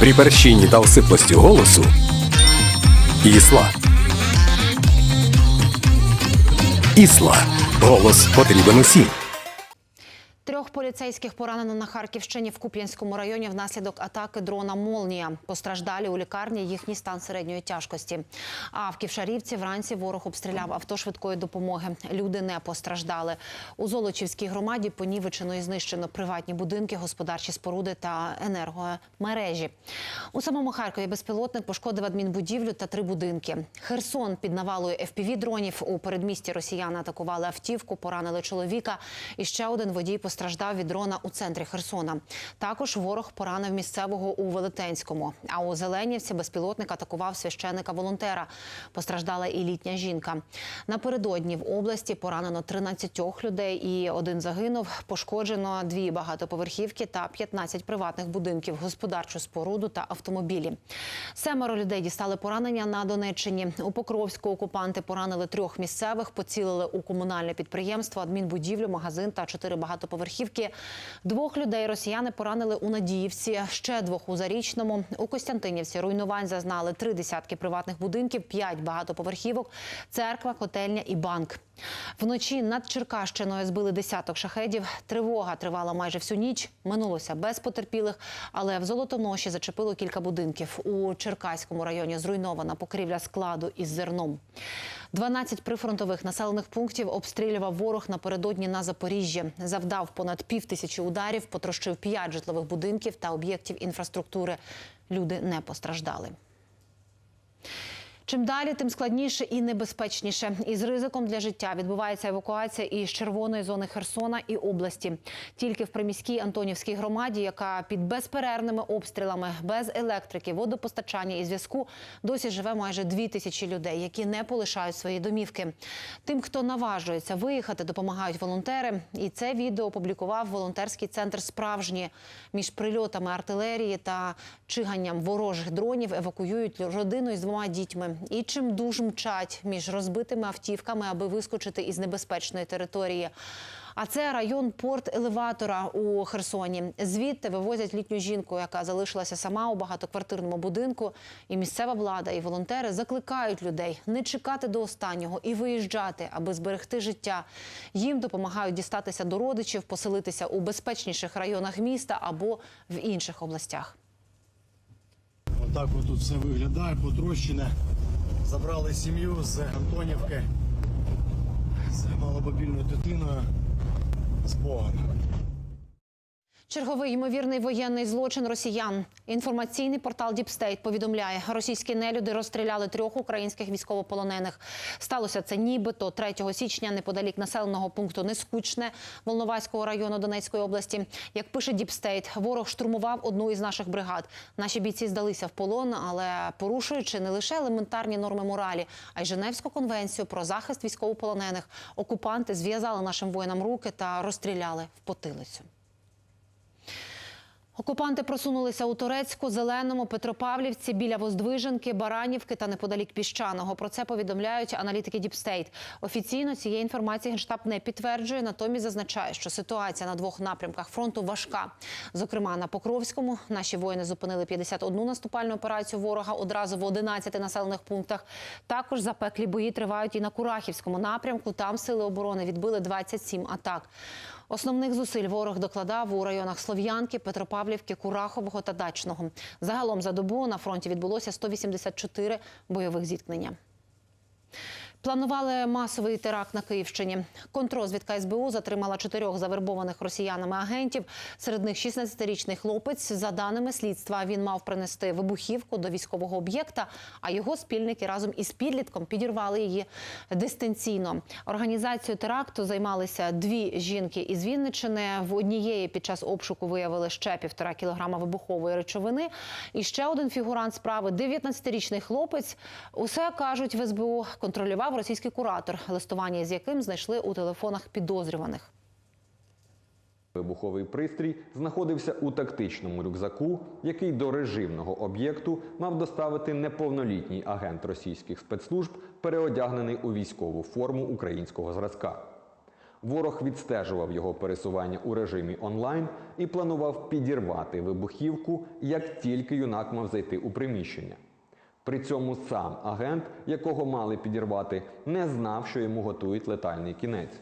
При перщині та осиплості голосу Ісла. Ісла. Голос потрібен усім. Трьох поліцейських поранено на Харківщині в Куп'янському районі внаслідок атаки дрона Молнія. Постраждалі у лікарні їхній стан середньої тяжкості. А в Ківшарівці вранці ворог обстріляв авто швидкої допомоги. Люди не постраждали. У Золочівській громаді понівечено і знищено приватні будинки, господарчі споруди та енергомережі. У самому Харкові безпілотник пошкодив адмінбудівлю та три будинки. Херсон під навалою fpv дронів у передмісті росіяни атакували автівку, поранили чоловіка. І ще один водій постраждав від дрона у центрі Херсона. Також ворог поранив місцевого у Велетенському. А у Зеленівці безпілотник атакував священика волонтера. Постраждала і літня жінка. Напередодні в області поранено 13 людей і один загинув. Пошкоджено дві багатоповерхівки та 15 приватних будинків, господарчу споруду та автомобілі. Семеро людей дістали поранення на Донеччині. У Покровську окупанти поранили трьох місцевих, поцілили у комунальне підприємство, адмінбудівлю, магазин та чотири багатоповерхівки. Двох людей росіяни поранили у Надіївці, ще двох у Зарічному. У Костянтинівці руйнувань зазнали три десятки приватних будинків, п'ять багатоповерхівок, церква, котельня і банк. Вночі над Черкащиною збили десяток шахедів. Тривога тривала майже всю ніч. Минулося без потерпілих, але в Золотоноші зачепило кілька будинків. У Черкаському районі зруйнована покрівля складу із зерном. 12 прифронтових населених пунктів обстрілював ворог напередодні на Запоріжжі. Завдав понад пів тисячі ударів, потрощив п'ять житлових будинків та об'єктів інфраструктури. Люди не постраждали. Чим далі, тим складніше і небезпечніше. Із ризиком для життя відбувається евакуація із червоної зони Херсона і області. Тільки в приміській Антонівській громаді, яка під безперервними обстрілами, без електрики, водопостачання і зв'язку, досі живе майже дві тисячі людей, які не полишають свої домівки. Тим, хто наважується виїхати, допомагають волонтери. І це відео опублікував волонтерський центр справжні між прильотами артилерії та чиганням ворожих дронів евакуюють родину із двома дітьми. І чим дуж мчать між розбитими автівками, аби вискочити із небезпечної території. А це район порт елеватора у Херсоні. Звідти вивозять літню жінку, яка залишилася сама у багатоквартирному будинку. І місцева влада і волонтери закликають людей не чекати до останнього і виїжджати, аби зберегти життя. Їм допомагають дістатися до родичів, поселитися у безпечніших районах міста або в інших областях. Отак от тут все виглядає, потрощене. Забрали сім'ю з Антонівки з маломобільною дитиною з Богом. Черговий ймовірний воєнний злочин росіян. Інформаційний портал Діпстейт повідомляє, російські нелюди розстріляли трьох українських військовополонених. Сталося це нібито 3 січня неподалік населеного пункту Нескучне Волноваського району Донецької області. Як пише Діпстейт, ворог штурмував одну із наших бригад. Наші бійці здалися в полон, але порушуючи не лише елементарні норми моралі, а й Женевську конвенцію про захист військовополонених, окупанти зв'язали нашим воїнам руки та розстріляли в потилицю. Окупанти просунулися у Турецьку, Зеленому, Петропавлівці, біля Воздвиженки, Баранівки та неподалік Піщаного. Про це повідомляють аналітики Діпстейт. Офіційно цієї інформації генштаб не підтверджує, натомість зазначає, що ситуація на двох напрямках фронту важка. Зокрема, на Покровському наші воїни зупинили 51 наступальну операцію ворога одразу в 11 населених пунктах. Також запеклі бої тривають і на Курахівському напрямку. Там сили оборони відбили 27 атак. Основних зусиль ворог докладав у районах Слов'янки, Петропавлівки, Курахового та Дачного. Загалом за добу на фронті відбулося 184 бойових зіткнення. Планували масовий теракт на Київщині. Контрозвідка СБУ затримала чотирьох завербованих росіянами агентів. Серед них 16-річний хлопець. За даними слідства, він мав принести вибухівку до військового об'єкта, а його спільники разом із підлітком підірвали її дистанційно. Організацією теракту займалися дві жінки із Вінничини. В однієї під час обшуку виявили ще півтора кілограма вибухової речовини. І ще один фігурант справи 19-річний хлопець. Усе кажуть в СБУ контролював російський куратор, листування з яким знайшли у телефонах підозрюваних. Вибуховий пристрій знаходився у тактичному рюкзаку, який до режимного об'єкту мав доставити неповнолітній агент російських спецслужб, переодягнений у військову форму українського зразка. Ворог відстежував його пересування у режимі онлайн і планував підірвати вибухівку, як тільки юнак мав зайти у приміщення. При цьому сам агент, якого мали підірвати, не знав, що йому готують летальний кінець.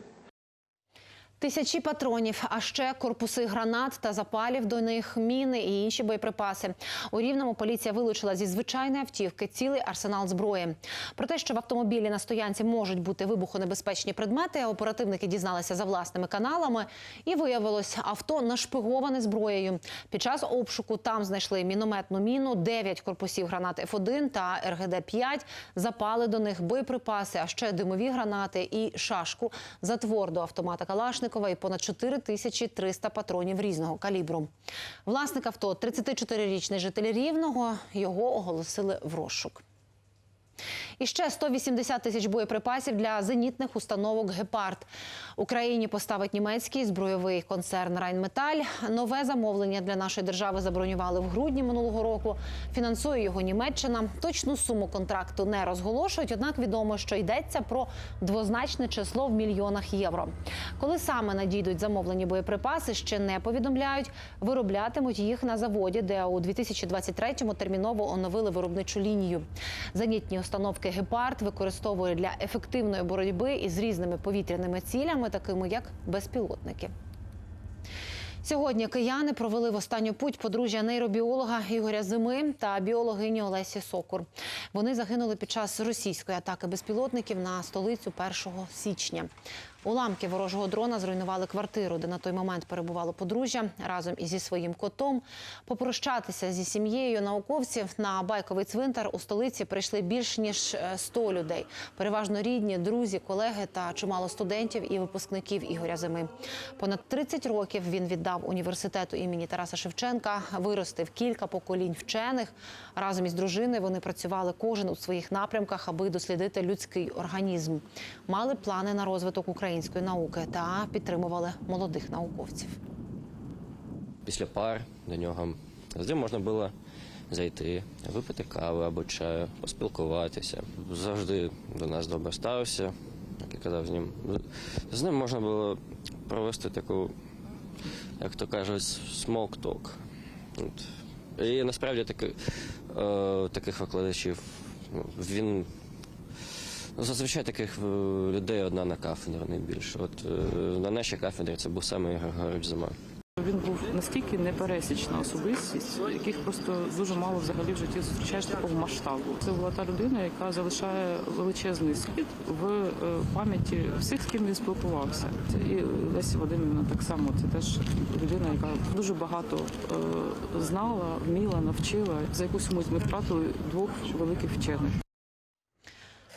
Тисячі патронів, а ще корпуси гранат та запалів до них, міни і інші боєприпаси. У рівному поліція вилучила зі звичайної автівки цілий арсенал зброї. Про те, що в автомобілі на стоянці можуть бути вибухонебезпечні предмети, оперативники дізналися за власними каналами, і виявилось, авто нашпиговане зброєю. Під час обшуку там знайшли мінометну міну, 9 корпусів гранат Ф1 та РГД-5, запали до них боєприпаси, а ще димові гранати і шашку, затвор до автомата Калашникова і понад 4300 патронів різного калібру. Власник авто, 34-річний житель Рівного, його оголосили в розшук. І ще 180 тисяч боєприпасів для зенітних установок «Гепард». Україні поставить німецький збройовий концерн «Райнметаль». Нове замовлення для нашої держави забронювали в грудні минулого року. Фінансує його Німеччина. Точну суму контракту не розголошують, однак відомо, що йдеться про двозначне число в мільйонах євро. Коли саме надійдуть замовлені боєприпаси, ще не повідомляють. Вироблятимуть їх на заводі, де у 2023-му терміново оновили виробничу лінію. Зенітні установки «Гепард» використовує для ефективної боротьби із різними повітряними цілями, такими як безпілотники. Сьогодні кияни провели в останню путь подружжя нейробіолога Ігоря Зими та біологині Олесі Сокур. Вони загинули під час російської атаки безпілотників на столицю 1 січня. Уламки ворожого дрона зруйнували квартиру, де на той момент перебувало подружжя разом із зі своїм котом. Попрощатися зі сім'єю науковців на байковий цвинтар у столиці прийшли більш ніж е, 100 людей. Переважно рідні, друзі, колеги та чимало студентів і випускників Ігоря Зими. Понад 30 років він віддав університету імені Тараса Шевченка, виростив кілька поколінь вчених. Разом із дружиною вони працювали кожен у своїх напрямках, аби дослідити людський організм. Мали плани на розвиток української науки та підтримували молодих науковців. Після пар до нього завжди можна було зайти, випити кави або чаю, поспілкуватися. Завжди до нас добре ставився, як я казав з ним. З ним можна було провести таку, як то кажуть. От. І насправді таки, е, таких викладачів ну, він. Ну, зазвичай таких е, людей одна на кафедрі, не більше. От е, на нашій кафедрі це був саме Ігор Григорович Зима. Він був настільки непересічна особистість, яких просто дуже мало взагалі в житті зустрічаєш такого масштабу. Це була та людина, яка залишає величезний слід в е, пам'яті всіх, з ким він спілкувався. І Лесі Вадимівна так само. Це теж людина, яка дуже багато знала, вміла, навчила. За якусь мить ми втратили двох великих вчених.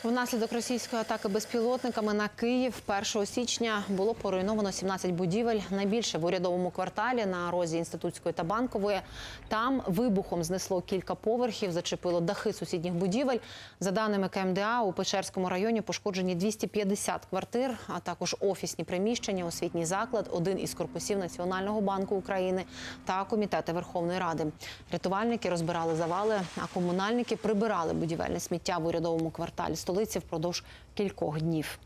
Внаслідок російської атаки безпілотниками на Київ 1 січня було поруйновано 17 будівель. Найбільше в урядовому кварталі на розі інститутської та банкової. Там вибухом знесло кілька поверхів, зачепило дахи сусідніх будівель. За даними КМДА, у Печерському районі пошкоджені 250 квартир, а також офісні приміщення, освітній заклад, один із корпусів Національного банку України та комітети Верховної Ради. Рятувальники розбирали завали, а комунальники прибирали будівельне сміття в урядовому кварталі столиці впродовж кількох днів.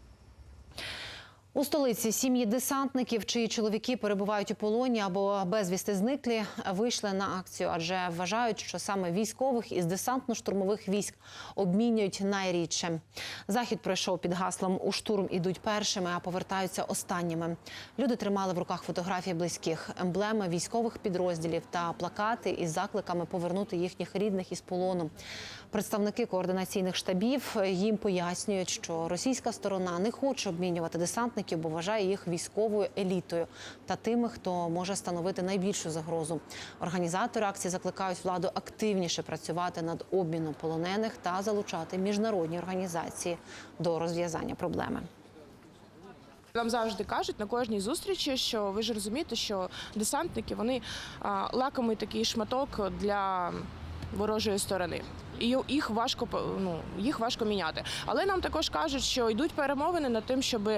У столиці сім'ї десантників, чиї чоловіки перебувають у полоні або безвісти зниклі, вийшли на акцію, адже вважають, що саме військових із десантно-штурмових військ обмінюють найрідше. Захід пройшов під гаслом У штурм ідуть першими, а повертаються останніми. Люди тримали в руках фотографії близьких, емблеми військових підрозділів та плакати із закликами повернути їхніх рідних із полону. Представники координаційних штабів їм пояснюють, що російська сторона не хоче обмінювати десантників, бо вважає їх військовою елітою та тими, хто може становити найбільшу загрозу. Організатори акції закликають владу активніше працювати над обміном полонених та залучати міжнародні організації до розв'язання проблеми. Нам завжди кажуть на кожній зустрічі, що ви ж розумієте, що десантники вони лакомий такий шматок для ворожої сторони. І їх важко ну, їх важко міняти. Але нам також кажуть, що йдуть перемовини над тим, щоб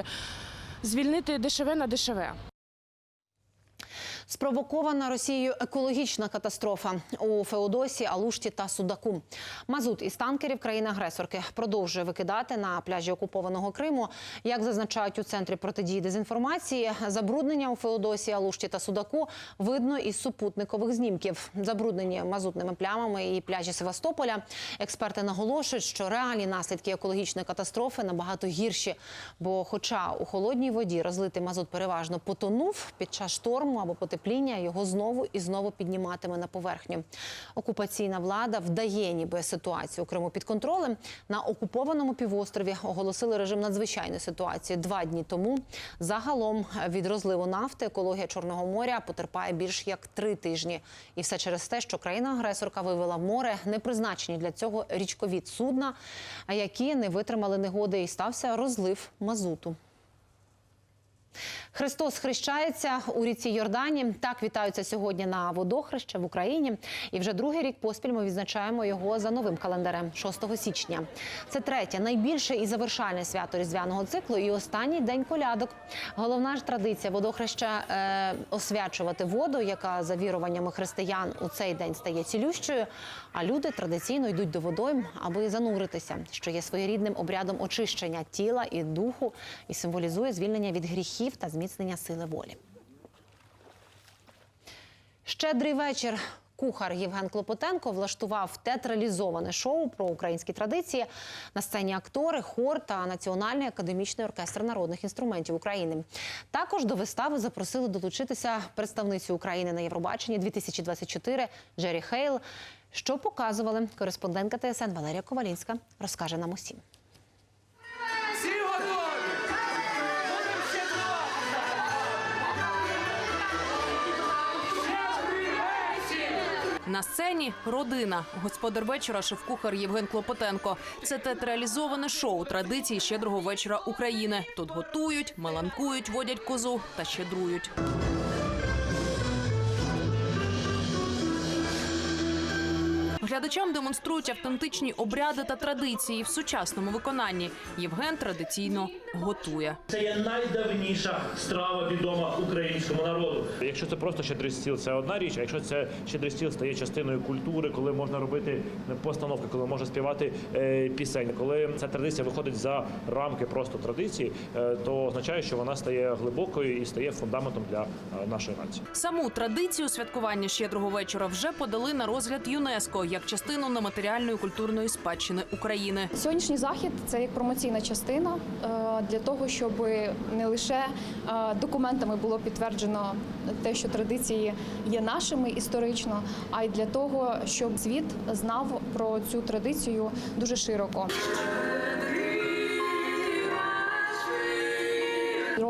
звільнити дешеве на дешеве. Спровокована Росією екологічна катастрофа у Феодосі, Алушті та Судаку. Мазут із танкерів країни-агресорки продовжує викидати на пляжі окупованого Криму. Як зазначають у центрі протидії дезінформації, забруднення у Феодосі, Алушті та Судаку видно із супутникових знімків. Забруднені мазутними плямами і пляжі Севастополя. Експерти наголошують, що реальні наслідки екологічної катастрофи набагато гірші. Бо, хоча у холодній воді розлитий мазут переважно потонув під час шторму або потепління, його знову і знову підніматиме на поверхню. Окупаційна влада вдає, ніби ситуацію у Криму під контролем. На окупованому півострові оголосили режим надзвичайної ситуації два дні тому. Загалом від розливу нафти екологія Чорного моря потерпає більш як три тижні. І все через те, що країна-агресорка вивела в море непризначені для цього річкові судна, які не витримали негоди, і стався розлив мазуту. Христос хрещається у ріці Йордані. Так вітаються сьогодні на водохреще в Україні. І вже другий рік поспіль ми відзначаємо його за новим календарем 6 січня. Це третє найбільше і завершальне свято різдвяного циклу і останній день колядок. Головна ж традиція водохреща е, освячувати воду, яка за віруваннями християн у цей день стає цілющою. А люди традиційно йдуть до водойм, аби зануритися, що є своєрідним обрядом очищення тіла і духу, і символізує звільнення від гріхів та зміцнення сили волі. Щедрий вечір. Кухар Євген Клопотенко влаштував театралізоване шоу про українські традиції. На сцені актори, хор та Національний академічний оркестр народних інструментів України. Також до вистави запросили долучитися представницю України на Євробаченні 2024 Джері Хейл. Що показували кореспондентка ТСН Валерія Ковалінська, розкаже нам усім. На сцені родина. Господар вечора, шеф-кухар Євген Клопотенко. Це театралізоване шоу традиції щедрого вечора України. Тут готують, маланкують, водять козу та щедрують. Глядачам демонструють автентичні обряди та традиції в сучасному виконанні. Євген традиційно готує. Це є найдавніша страва відома українському народу. Якщо це просто щедрий стіл, це одна річ. А якщо це щедрий стіл стає частиною культури, коли можна робити постановки, коли можна співати е, пісень, коли ця традиція виходить за рамки просто традиції, е, то означає, що вона стає глибокою і стає фундаментом для е, нашої нації. Саму традицію святкування щедрого вечора вже подали на розгляд ЮНЕСКО як частину нематеріальної культурної спадщини України. Сьогоднішній захід це як промоційна частина е, для того, щоб не лише е, документами було підтверджено те, що традиції є нашими історично, а й для того, щоб світ знав про цю традицію дуже широко.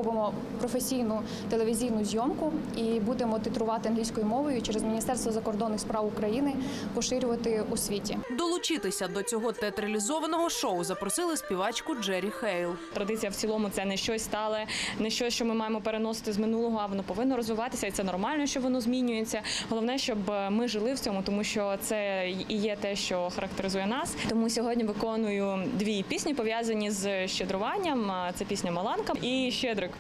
Робимо професійну телевізійну зйомку і будемо титрувати англійською мовою через Міністерство закордонних справ України, поширювати у світі. Долучитися до цього театралізованого шоу запросили співачку Джері Хейл. Традиція в цілому це не щось стале, не щось, що ми маємо переносити з минулого, а воно повинно розвиватися, і це нормально, що воно змінюється. Головне, щоб ми жили в цьому, тому що це і є те, що характеризує нас. Тому сьогодні виконую дві пісні пов'язані з щедруванням. Це пісня Маланка і Щедрик.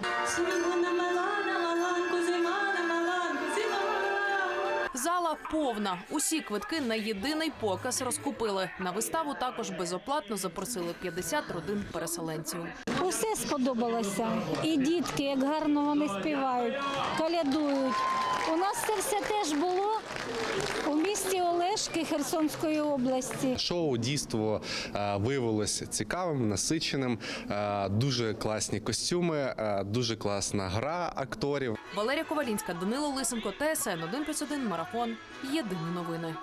Зала повна. Усі квитки на єдиний показ розкупили. На виставу також безоплатно запросили 50 родин переселенців. Усе сподобалося. І дітки, як гарно вони співають, колядують. У нас це все теж було у місті Олешки Херсонської області. Шоу дійство е, виявилося цікавим, насиченим. е, Дуже класні костюми, е, дуже класна гра акторів. Валерія Ковалінська, Данило Лисенко, ТСН 1+,1, Марафон. Єдині новини.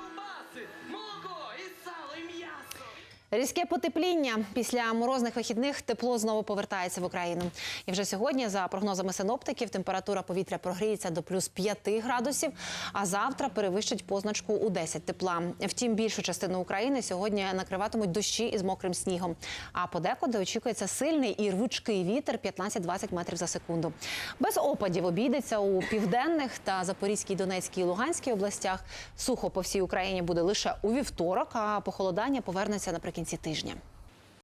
Різке потепління після морозних вихідних тепло знову повертається в Україну. І вже сьогодні, за прогнозами синоптиків, температура повітря прогріється до плюс 5 градусів, а завтра перевищить позначку у 10 тепла. Втім, більшу частину України сьогодні накриватимуть дощі із мокрим снігом. А подекуди очікується сильний і рвучкий вітер 15-20 метрів за секунду. Без опадів обійдеться у південних та Запорізькій, Донецькій і Луганській областях. Сухо по всій Україні буде лише у вівторок, а похолодання повернеться наприкінці тижня.